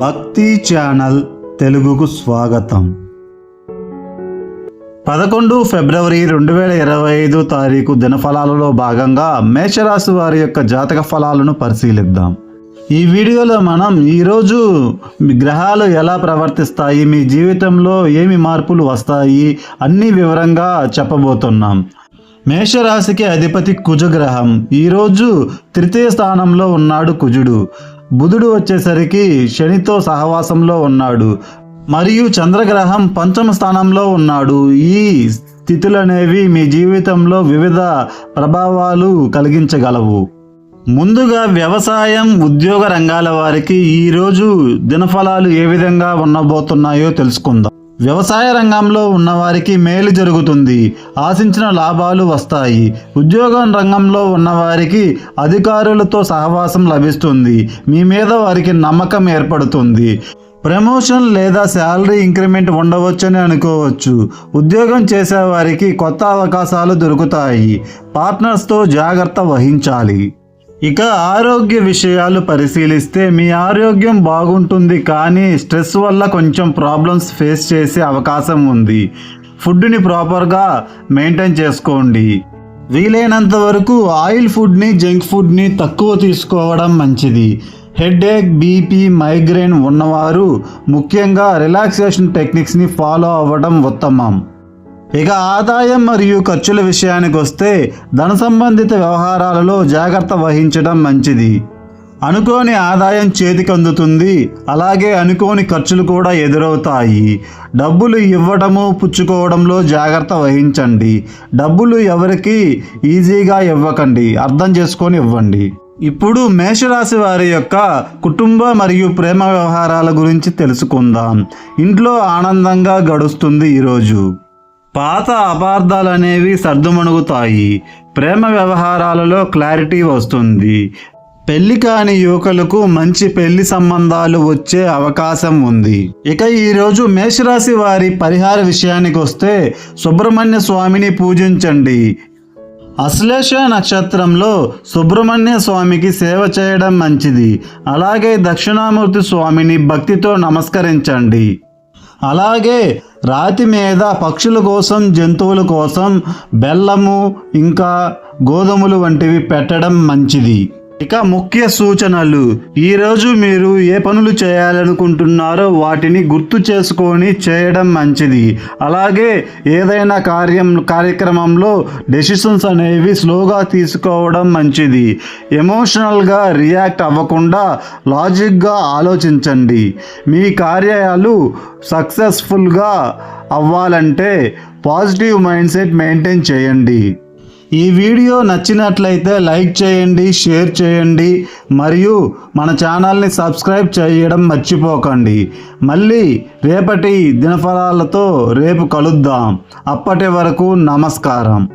భక్తి ఛానల్ తెలుగుకు స్వాగతం. పదకొండు ఫిబ్రవరి రెండు వేల ఇరవై ఐదు తారీఖు దినఫలాలలో భాగంగా మేషరాశి వారి యొక్క జాతక ఫలాలను పరిశీలిద్దాం. ఈ వీడియోలో మనం ఈరోజు గ్రహాలు ఎలా ప్రవర్తిస్తాయి మీ జీవితంలో ఏమి మార్పులు వస్తాయి అన్ని వివరంగా చెప్పబోతున్నాం. మేషరాశికి అధిపతి కుజగ్రహం ఈరోజు తృతీయ స్థానంలో ఉన్నాడు కుజుడు. బుధుడు వచ్చేసరికి శనితో సహవాసంలో ఉన్నాడు. మరియు చంద్రగ్రహం పంచమ స్థానంలో ఉన్నాడు. ఈ స్థితులు అనేవి మీ జీవితంలో వివిధ ప్రభావాలు కలిగించగలవు. ముందుగా వ్యవసాయం ఉద్యోగ రంగాల వారికి ఈరోజు దినఫలాలు ఏ విధంగా ఉండబోతున్నాయో తెలుసుకుందాం. వ్యవసాయ రంగంలో ఉన్నవారికి మేలు జరుగుతుంది. ఆశించిన లాభాలు వస్తాయి. ఉద్యోగం రంగంలో ఉన్నవారికి అధికారులతో సహవాసం లభిస్తుంది. మీ మీద వారికి నమ్మకం ఏర్పడుతుంది. ప్రమోషన్ లేదా శాలరీ ఇంక్రిమెంట్ ఉండవచ్చని అనుకోవచ్చు. ఉద్యోగం చేసేవారికి కొత్త అవకాశాలు దొరుకుతాయి. పార్ట్నర్స్తో జాగ్రత్త వహించాలి. ఇక ఆరోగ్య విషయాలు పరిశీలిస్తే మీ ఆరోగ్యం బాగుంటుంది కానీ స్ట్రెస్ వల్ల కొంచెం ప్రాబ్లమ్స్ ఫేస్ చేసే అవకాశం ఉంది. ఫుడ్ని ప్రాపర్గా మెయింటైన్ చేసుకోండి. వీలైనంత వరకు ఆయిల్ ఫుడ్ని జంక్ ఫుడ్ని తక్కువ తీసుకోవడం మంచిది. హెడేక్ బీపీ మైగ్రేన్ ఉన్నవారు ముఖ్యంగా రిలాక్సేషన్ టెక్నిక్స్ని ఫాలో అవ్వడం ఉత్తమం. ఇక ఆదాయం మరియు ఖర్చుల విషయానికి వస్తే ధన సంబంధిత వ్యవహారాలలో జాగ్రత్త వహించడం మంచిది. అనుకోని ఆదాయం చేతికి అందుతుంది అలాగే అనుకోని ఖర్చులు కూడా ఎదురవుతాయి. డబ్బులు ఇవ్వడము పుచ్చుకోవడంలో జాగ్రత్త వహించండి. డబ్బులు ఎవరికి ఈజీగా ఇవ్వకండి అర్థం చేసుకొని ఇవ్వండి. ఇప్పుడు మేషరాశి వారి యొక్క కుటుంబ మరియు ప్రేమ వ్యవహారాల గురించి తెలుసుకుందాం. ఇంట్లో ఆనందంగా గడుస్తుంది ఈరోజు. పాత అపార్థాలు అనేవి సర్దుమణుగుతాయి. ప్రేమ వ్యవహారాలలో క్లారిటీ వస్తుంది. పెళ్ళి కాని యువకులకు మంచి పెళ్ళి సంబంధాలు వచ్చే అవకాశం ఉంది. ఇక ఈరోజు మేషరాశి వారి పరిహార విషయానికి వస్తే సుబ్రహ్మణ్య స్వామిని పూజించండి. అశ్లేష నక్షత్రంలో సుబ్రహ్మణ్య స్వామికి సేవ చేయడం మంచిది. అలాగే దక్షిణామూర్తి స్వామిని భక్తితో నమస్కరించండి. అలాగే రాతి మీద పక్షుల కోసం జంతువుల కోసం బెల్లము ఇంకా గోధుమలు వంటివి పెట్టడం మంచిది. ఇక ముఖ్య సూచనలు. ఈరోజు మీరు ఏ పనులు చేయాలనుకుంటున్నారో వాటిని గుర్తు చేసుకొని చేయడం మంచిది. అలాగే ఏదైనా కార్యం కార్యక్రమంలో డెసిషన్స్ అనేవి స్లోగా తీసుకోవడం మంచిది. ఎమోషనల్గా రియాక్ట్ అవ్వకుండా లాజిక్గా ఆలోచించండి. మీ కార్యాలు సక్సెస్ఫుల్గా అవ్వాలంటే పాజిటివ్ మైండ్ సెట్ మెయింటైన్ చేయండి. ఈ వీడియో నచ్చినట్లయితే లైక్ చేయండి షేర్ చేయండి మరియు మన ఛానల్ని సబ్స్క్రైబ్ చేయడం మర్చిపోకండి. మళ్ళీ రేపటి దినఫలాలతో రేపు కలుద్దాం. అప్పటి వరకు నమస్కారం.